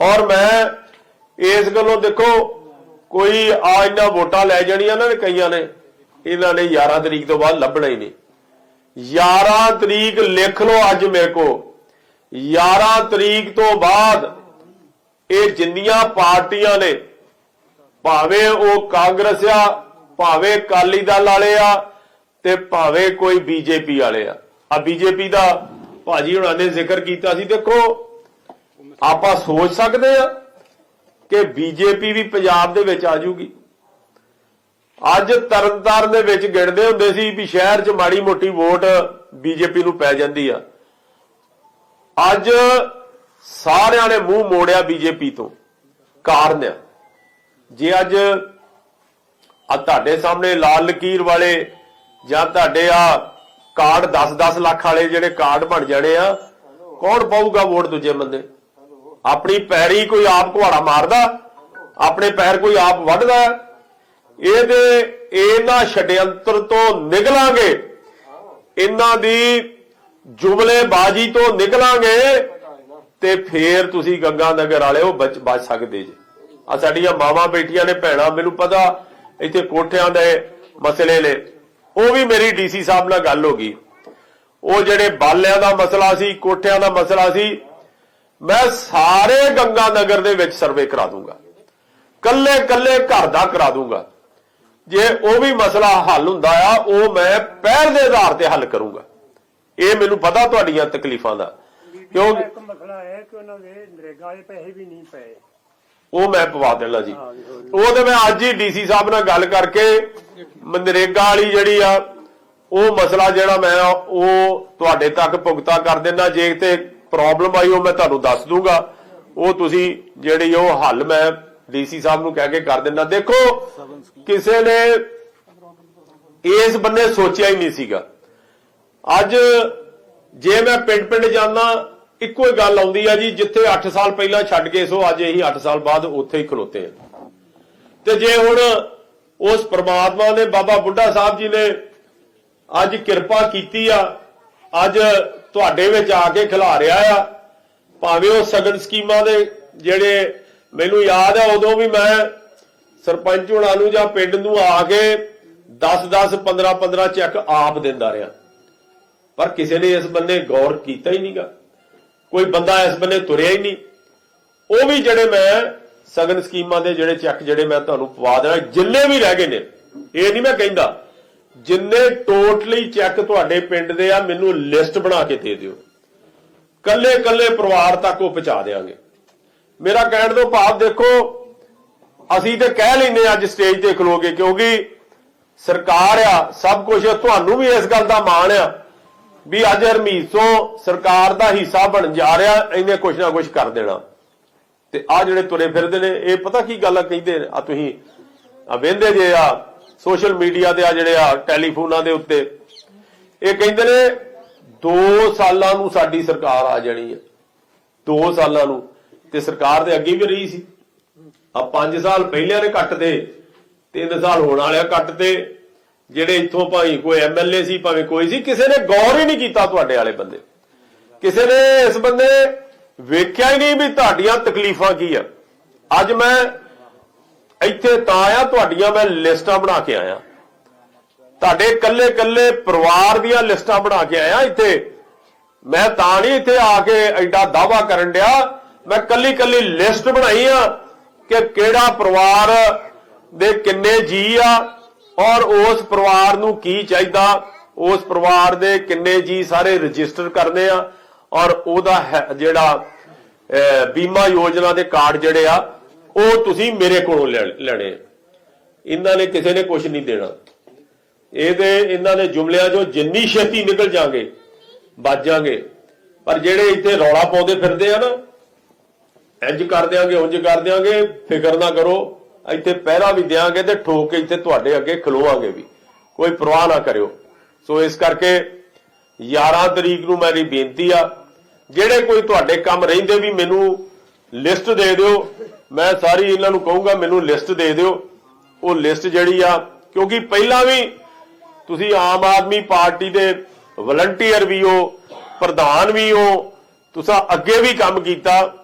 ਔਰ ਮੈਂ ਇਸ ਗੱਲੋਂ ਦੇਖੋ, ਕੋਈ ਆ ਇਹਨਾਂ ਵੋਟਾਂ ਲੈ ਜਾਣੀਆਂ ਨਾ ਕਈਆਂ ਨੇ, ਇਹਨਾਂ ਨੇ 11 ਤਰੀਕ ਤੋਂ ਬਾਅਦ ਲੱਭਣਾ ਹੀ ਨਹੀਂ। 11 ਤਰੀਕ ਲਿਖ ਲਓ ਅੱਜ ਮੇਰੇ ਕੋ 11 ਤਰੀਕ ਤੋਂ ਬਾਅਦ ਇਹ ਜਿੰਨੀਆਂ ਪਾਰਟੀਆਂ ਨੇ, ਭਾਵੇਂ ਉਹ ਕਾਂਗਰਸ ਆ, ਭਾਵੇਂ ਕਾਲੀ ਦਲ ਵਾਲੇ ਆ, ਤੇ ਭਾਵੇਂ ਕੋਈ ਬੀਜੇਪੀ ਵਾਲੇ ਆ। ਆ ਬੀਜੇਪੀ ਦਾ ਭਾਜੀ ਹੁਣਾਂ ਨੇ ਜ਼ਿਕਰ ਕੀਤਾ ਸੀ, ਦੇਖੋ ਆਪਾਂ ਸੋਚ ਸਕਦੇ ਆ ਕਿ ਬੀਜੇਪੀ ਵੀ ਪੰਜਾਬ ਦੇ ਵਿੱਚ ਆ ਜਾਊਗੀ ਅੱਜ ਤਰਨਤਾਰਨ ਦੇ ਵਿੱਚ ਗਿਣਦੇ ਹੁੰਦੇ ਸੀ ਵੀ ਸ਼ਹਿਰ 'ਚ ਮਾੜੀ ਮੋਟੀ ਵੋਟ ਬੀਜੇਪੀ ਨੂੰ ਪੈ ਜਾਂਦੀ ਆ। ਅੱਜ ਸਾਰਿਆਂ ਨੇ ਮੂੰਹ ਮੋੜਿਆ ਬੀਜੇਪੀ ਤੋਂ, ਕਾਰਨ ਆ। ਜੇ ਅੱਜ ਆ ਤੁਹਾਡੇ ਸਾਹਮਣੇ ਲਾਲ ਲਕੀਰ ਵਾਲੇ ਜਾਂ ਤੁਹਾਡੇ ਆ ਕਾਰਡ 10-10 ਲੱਖ ਵਾਲੇ ਜਿਹੜੇ ਕਾਰਡ ਬਣ ਜਾਣੇ ਆ, ਕੌਣ ਪਾਊਗਾ ਵੋਟ ਦੂਜੇ ਬੰਦੇ? ਆਪਣੀ ਪੈਰੀ ਕੋਈ ਆਪ ਕੁਹਾੜਾ ਮਾਰਦਾ, ਆਪਣੇ ਪੈਰ ਕੋਈ ਆਪ ਵੱਢਦਾ, ਇਹਦੇ, ਇਹਨਾਂ ਛਡਿਅੰਤਰ ਤੋਂ ਨਿਕਲਾਂਗੇ, ਇਹਨਾਂ ਦੀ ਜੁਮਲੇਬਾਜ਼ੀ ਤੋਂ ਨਿਕਲਾਂਗੇ ਤੇ ਫੇਰ ਤੁਸੀਂ ਗੰਗਾ ਨਗਰ ਵਾਲਿਓ ਬਚ ਬਚ ਸਕਦੇ ਜੀ। ਆ ਸਾਡੀਆਂ ਮਾਵਾਂ ਬੇਟੀਆਂ ਨੇ ਭੈਣਾਂ, ਮੈਨੂੰ ਪਤਾ, ਇੱਥੇ ਕੋਠਿਆਂ ਦੇ ਮਸਲੇ ਨੇ। ਉਹ ਵੀ ਮੇਰੀ ਡੀਸੀ ਸਾਹਿਬ ਨਾਲ ਗੱਲ ਹੋ ਗਈ। ਉਹ ਜਿਹੜੇ ਬਾਲਿਆਂ ਦਾ ਮਸਲਾ ਸੀ, ਕੋਠਿਆਂ ਦਾ ਮਸਲਾ ਸੀ ਮੈਂ ਸਾਰੇ ਗੰਗਾ ਨਗਰ ਦੇ ਵਿੱਚ ਸਰਵੇ ਕਰਾ ਦੂੰਗਾ। ਕੱਲੇ ਕੱਲੇ ਘਰ ਦਾ ਕਰਾ ਦੂੰਗਾ। ਜੇ ਉਹ ਵੀ ਮਸਲਾ ਹੱਲ ਹੁੰਦਾ ਆ ਉਹ ਮੈਂ ਪਹਿਲ ਦੇ ਆਧਾਰ ਤੇ ਹੱਲ ਕਰੂੰਗਾ। ਇਹ ਮੈਨੂੰ ਪਤਾ ਤੁਹਾਡੀਆਂ ਤਕਲੀਫਾਂ ਦਾ। ਕਿਉਂਕਿ ਇੱਕ ਮਸਲਾ ਹੈ ਕਿ ਉਹਨਾਂ ਦੇ ਨਰੇਗਾ ਦੇ ਪੈਸੇ ਵੀ ਨਹੀਂ ਪਏ। ਉਹ ਮੈਂ ਪਵਾ ਦੇਣਾ ਜੀ। ਉਹ ਤੇ ਮੈਂ ਅੱਜ ਹੀ ਡੀਸੀ ਸਾਹਿਬ ਨਾਲ ਗੱਲ ਕਰਕੇ ਮਨਰੇਗਾ ਵਾਲੀ ਜਿਹੜੀ ਆ ਉਹ ਮਸਲਾ ਜਿਹੜਾ ਮੈਂ ਉਹ ਤੁਹਾਡੇ ਤੱਕ ਭੁਗਤਾ ਕਰ ਦੇਣਾ ਜੇ ਤੇ ਪ੍ਰੋਬਲਮ ਆਈ ਉਹ ਮੈਂ ਤੁਹਾਨੂੰ ਦੱਸ ਦੂੰਗਾ। ਉਹ ਤੁਸੀਂ ਜਿਹੜੀ ਉਹ ਹੱਲ ਮੈਂ ਡੀਸੀ ਸਾਹਿਬ ਨੂੰ ਕਹਿ ਕੇ ਕਰ ਦਿੰਦਾ। ਦੇਖੋ, ਕਿਸੇ ਨੇ ਇਸ ਬੰਨੇ ਸੋਚਿਆ ਹੀ ਨਹੀਂ ਸੀਗਾ। ਅੱਜ ਜੇ ਮੈਂ ਪਿੰਡ ਪਿੰਡ ਜਾਂਦਾ, ਇੱਕੋ ਹੀ ਗੱਲ ਆਉਂਦੀ ਆ ਜੀ, ਜਿੱਥੇ 8 ਸਾਲ ਪਹਿਲਾਂ ਛੱਡ ਕੇ ਸੋ, ਅੱਜ ਇਹੀ 8 ਸਾਲ ਬਾਅਦ ਉੱਥੇ ਹੀ ਖਲੋਤੇ ਆ। ਤੇ ਜੇ ਹੁਣ ਉਸ ਪ੍ਰਮਾਤਮਾ ਨੇ, ਬਾਬਾ ਬੁੱਢਾ ਸਾਹਿਬ ਜੀ ਨੇ ਅੱਜ ਕਿਰਪਾ ਕੀਤੀ ਆ, ਅੱਜ ਤੁਹਾਡੇ ਵਿੱਚ ਆ ਕੇ ਖਿਲਾ ਰਿਹਾ ਆ। ਭਾਵੇਂ ਉਹ ਸਗਨ ਸਕੀਮਾਂ ਦੇ ਜਿਹੜੇ ਮੈਨੂੰ ਯਾਦ ਹੈ ਉਦੋਂ ਵੀ ਮੈਂ ਸਰਪੰਚ ਹੁਣਾਂ ਨੂੰ ਜਾਂ ਪਿੰਡ ਨੂੰ ਆ ਕੇ 10 10 15 15 ਚੈੱਕ ਆਪ ਦਿੰਦਾ ਰਿਹਾ। ਪਰ ਕਿਸੇ ਨੇ ਇਸ ਬੰਨੇ ਗੌਰ ਕੀਤਾ ਹੀ ਨਹੀਂਗਾ। ਕੋਈ ਬੰਦਾ ਇਸ ਬੰਨੇ ਤੁਰਿਆ ਹੀ ਨਹੀਂ। ਉਹ ਵੀ ਜਿਹੜੇ ਮੈਂ ਸਗਨ ਸਕੀਮਾਂ ਦੇ ਜਿਹੜੇ ਚੈੱਕ ਜਿਹੜੇ ਮੈਂ ਤੁਹਾਨੂੰ ਪਵਾ ਦੇਣਾ, ਜਿੰਨੇ ਵੀ ਰਹਿ ਗਏ ਨੇ, ਇਹ ਨਹੀਂ ਮੈਂ ਕਹਿੰਦਾ। ਜਿੰਨੇ ਟੋਟਲੀ ਚੈੱਕ ਤੁਹਾਡੇ ਪਿੰਡ ਦੇ ਆ, ਮੈਨੂੰ ਲਿਸਟ ਬਣਾ ਕੇ ਦੇ ਦਿਓ। ਕੱਲੇ ਕੱਲੇ ਪਰਿਵਾਰ ਤੱਕ ਉਹ ਪਹੁੰਚਾ ਦੇਾਂਗੇ ਮੇਰਾ ਕਹਿਣ ਤੋਂ ਭਾਵ ਦੇਖੋ, ਅਸੀਂ ਤੇ ਕਹਿ ਲੈਨੇ ਅੱਜ ਸਟੇਜ ਤੇ ਖਲੋਗੇ ਕਿਉਂਕਿ ਸਰਕਾਰ ਆ, ਸਭ ਕੁਝ ਤੁਹਾਨੂੰ ਵੀ ਇਸ ਗੱਲ ਦਾ ਮਾਣ ਆ ਵੀ ਅੱਜ ਹਰਮੀਤ ਤੋਂ ਸਰਕਾਰ ਦਾ ਹਿੱਸਾ ਬਣ ਜਾ ਰਿਹਾ, ਇਹਨੇ ਕੁਝ ਨਾ ਕੁਝ ਕਰ ਦੇਣਾ। ਤੇ ਆ ਜਿਹੜੇ ਤੁਰੇ ਫਿਰਦੇ ਨੇ, ਇਹ ਪਤਾ ਕੀ ਗੱਲ ਆ, ਕਹਿੰਦੇ ਆ, ਤੁਸੀਂ ਆ ਵੇਂਦੇ ਜੇ ਆ ਸੋਸ਼ਲ ਮੀਡੀਆ ਤੇ ਆ ਜਿਹੜੇ ਆ ਟੈਲੀਫੋਨਾਂ ਦੇ ਉੱਤੇ, ਇਹ ਕਹਿੰਦੇ ਨੇ 2 ਸਾਲਾਂ ਨੂੰ ਸਾਡੀ ਸਰਕਾਰ ਆ ਜਾਣੀ ਹੈ। 2 ਸਾਲਾਂ ਨੂੰ। ਤੇ ਸਰਕਾਰ ਦੇ ਅੱਗੇ ਵੀ ਰਹੀ ਸੀ। ਆ 5 ਸਾਲ ਪਹਿਲਿਆਂ ਨੇ ਕੱਟ ਤੇ 3 ਸਾਲ ਹੋਣ ਵਾਲਿਆ ਕੱਟ ਤੇ ਜਿਹੜੇ ਇੱਥੋਂ ਭਾਈ ਕੋਈ ਐਮਐਲਏ ਸੀ, ਭਾਵੇਂ ਕੋਈ ਸੀ, ਕਿਸੇ ਨੇ ਗੌਰ ਹੀ ਨਹੀਂ ਕੀਤਾ ਤੁਹਾਡੇ ਵਾਲੇ ਬੰਦੇ। ਕਿਸੇ ਨੇ ਇਸ ਬੰਦੇ ਵੇਖਿਆ ਹੀ ਨਹੀਂ ਵੀ ਤੁਹਾਡੀਆਂ ਤਕਲੀਫਾਂ ਕੀ ਆ। ਅੱਜ ਮੈਂ ਇੱਥੇ ਤਾਂ ਆਇਆ, ਤੁਹਾਡੀਆਂ ਮੈਂ ਲਿਸਟਾਂ ਬਣਾ ਕੇ ਆਇਆ। ਤੁਹਾਡੇ ਕੱਲੇ ਕੱਲੇ ਪਰਿਵਾਰ ਦੀਆਂ ਲਿਸਟਾਂ ਬਣਾ ਕੇ ਆਇਆ ਇੱਥੇ। ਮੈਂ ਤਾਂ ਨਹੀਂ ਇੱਥੇ ਆ ਕੇ ਐਡਾ ਦਾਵਾ ਕਰਨ ਡਿਆ। ਮੈਂ ਕੱਲੀ ਕੱਲੀ ਲਿਸਟ ਬਣਾਈ ਆ ਕਿ ਕਿਹੜਾ ਪਰਿਵਾਰ ਦੇ ਕਿੰਨੇ ਜੀ ਆ ਔਰ ਉਸ ਪਰਿਵਾਰ ਨੂੰ ਕੀ ਚਾਹੀਦਾ, ਉਸ ਪਰਿਵਾਰ ਦੇ ਕਿੰਨੇ ਜੀ ਸਾਰੇ ਰਜਿਸਟਰ ਕਰਨੇ ਆ ਔਰ ਉਹਦਾ ਹੈ- ਜਿਹੜਾ ਬੀਮਾ ਯੋਜਨਾ ਦੇ ਕਾਰਡ ਜਿਹੜੇ ਆ ਉਹ ਤੁਸੀਂ ਮੇਰੇ ਕੋਲੋਂ ਲੈ- ਲੈਣੇ। ਇਹਨਾਂ ਨੇ ਕਿਸੇ ਨੇ ਕੁਝ ਨਹੀਂ ਦੇਣਾ। ਇਹਦੇ ਇਹਨਾਂ ਦੇ ਜੁਮਲਿਆਂ ਚੋਂ ਜਿੰਨੀ ਛੇਤੀ ਨਿਕਲ ਜਾਗੇ, ਬਚ ਜਾਗੇ। ਪਰ ਜਿਹੜੇ ਇੱਥੇ ਰੌਲਾ ਪਾਉਂਦੇ ਫਿਰਦੇ ਆ ਨਾ, ਇੰਜ ਕਰ ਦਿਆਂਗੇ ਉਂਝ ਕਰ ਦਿਆਂਗੇ, ਫਿਕਰ ਨਾ ਕਰੋ। ਇੱਥੇ ਪਹਿਰਾ ਵੀ ਦਿਆਂਗੇ ਤੇ ਠੋਕ ਕੇ ਇੱਥੇ ਤੁਹਾਡੇ ਅੱਗੇ ਖਲੋਵਾਂਗੇ ਵੀ। ਕੋਈ ਪਰਵਾਹ ਨਾ ਕਰਿਓ। ਸੋ ਇਸ ਕਰਕੇ 11 ਤਰੀਕ ਨੂੰ ਮੇਰੀ ਬੇਨਤੀ ਆ, ਜਿਹੜੇ ਕੋਈ ਤੁਹਾਡੇ ਕੰਮ ਰਹਿੰਦੇ ਵੀ ਮੈਨੂੰ ਲਿਸਟ ਦੇ ਦਿਓ ਮੈਂ ਸਾਰੀ ਇਹਨਾਂ ਨੂੰ ਕਹੂੰਗਾ, ਮੈਨੂੰ ਲਿਸਟ ਦੇ ਦਿਓ। ਉਹ ਲਿਸਟ ਜਿਹੜੀ ਆ, ਕਿਉਂਕਿ ਪਹਿਲਾਂ ਵੀ ਤੁਸੀਂ ਆਮ ਆਦਮੀ ਪਾਰਟੀ ਦੇ ਵਲੰਟੀਅਰ ਵੀ ਹੋ, ਪ੍ਰਧਾਨ ਵੀ ਹੋ, ਤੁਸੀਂ ਅੱਗੇ ਵੀ ਕੰਮ ਕੀਤਾ,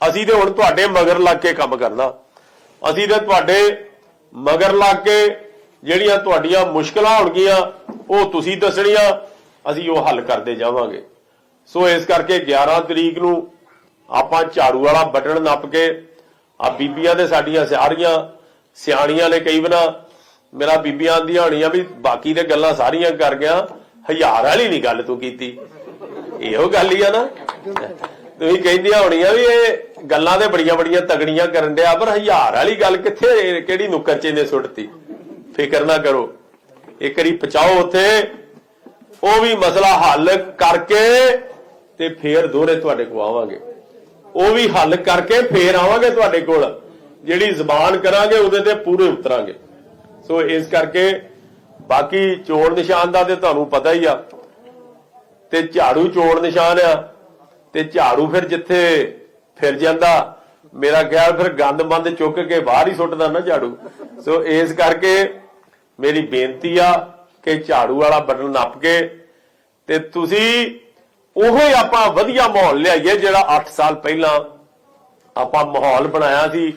ਅਸੀਂ ਤੇ ਹੁਣ ਤੁਹਾਡੇ ਮਗਰ ਲੱਗ ਕੇ ਕੰਮ ਕਰਨਾ। ਅਸੀਂ ਤੇ ਤੁਹਾਡੇ ਮਗਰ ਲੱਗ ਕੇ ਜਿਹੜੀਆਂ ਤੁਹਾਡੀਆਂ ਮੁਸ਼ਕਲਾਂ ਹੋਣਗੀਆਂ, ਉਹ ਤੁਸੀਂ ਦੱਸਣੀਆਂ, ਅਸੀਂ ਉਹ ਹੱਲ ਕਰਦੇ ਜਾਵਾਂਗੇ। ਸੋ ਇਸ ਕਰਕੇ 11 ਤਰੀਕ ਨੂੰ ਆਪਾਂ ਝਾੜੂ ਵਾਲਾ ਬਟਨ ਨੱਪ ਕੇ ਆ ਬੀਬੀਆਂ ਦੇ ਸਾਡੀਆਂ ਸਾਰੀਆਂ ਸਿਆਣੀਆਂ ਨੇ ਕਈ ਵਾਰ ਮੇਰਾ ਬੀਬੀਆਂ ਆਂਦੀਆਂ ਹੋਣੀਆਂ ਵੀ ਬਾਕੀ ਤੇ ਗੱਲਾਂ ਸਾਰੀਆਂ ਕਰ ਗਿਆ। ਹਜ਼ਾਰ ਵਾਲੀ ਨਹੀਂ ਗੱਲ ਤੂੰ ਕੀਤੀ। ਇਹੋ ਗੱਲ ਹੀ ਆ ਨਾ। ਤੁਸੀਂ ਕਹਿੰਦੀਆਂ ਹੋਣੀਆਂ ਵੀ ਇਹ ਗੱਲਾਂ ਤੇ ਬੜੀਆਂ ਬੜੀਆਂ ਤਗੜੀਆਂ ਕਰਨ ਡਿਆ, ਪਰ ਹਜ਼ਾਰ ਵਾਲੀ ਗੱਲ ਕਿੱਥੇ, ਕਿਹੜੀ ਨੁੱਕਰ 'ਚ ਇਹਨੇ ਸੁੱਟਤੀ? ਫਿਕਰ ਨਾ ਕਰੋ। ਇੱਕ ਵਾਰੀ ਪਚਾਓ ਉੱਥੇ। ਉਹ ਵੀ ਮਸਲਾ ਹੱਲ ਕਰਕੇ ਤੇ ਫੇਰ ਦੋਹਰੇ ਤੁਹਾਡੇ ਕੋਲ ਆਵਾਂਗੇ। ਉਹ ਵੀ ਹੱਲ ਕਰਕੇ ਫੇਰ ਆਵਾਂਗੇ ਤੁਹਾਡੇ ਕੋਲ। ਜਿਹੜੀ ਜ਼ਬਾਨ ਕਰਾਂਗੇ, ਉਹਦੇ ਤੇ ਪੂਰੇ ਉਤਰਾਂਗੇ। ਸੋ ਇਸ ਕਰਕੇ ਬਾਕੀ ਚੋਣ ਨਿਸ਼ਾਨ ਦਾ ਤੇ ਤੁਹਾਨੂੰ ਪਤਾ ਹੀ ਆ। ਤੇ ਝਾੜੂ ਚੋਣ ਨਿਸ਼ਾਨ ਆ। ਤੇ ਝਾੜੂ ਫਿਰ ਜਿੱਥੇ ਫਿਰ ਜਾਂਦਾ, ਮੇਰਾ ਖਿਆਲ ਫਿਰ ਗੰਦ ਮੰਦ ਚੁੱਕ ਕੇ ਬਾਹਰ ਹੀ ਸੁੱਟਦਾ ਨਾ ਝਾੜੂ। ਸੋ ਇਸ ਕਰਕੇ ਮੇਰੀ ਬੇਨਤੀ ਆ ਕਿ ਝਾੜੂ ਵਾਲਾ ਬਟਨ ਨੱਪ ਕੇ ਤੇ ਤੁਸੀਂ ਉਹੋ ਹੀ ਆਪਾਂ ਵਧੀਆ ਮਾਹੌਲ ਲਿਆਈਏ ਜਿਹੜਾ 8 ਸਾਲ ਪਹਿਲਾਂ ਆਪਾਂ ਮਾਹੌਲ ਬਣਾਇਆ ਸੀ।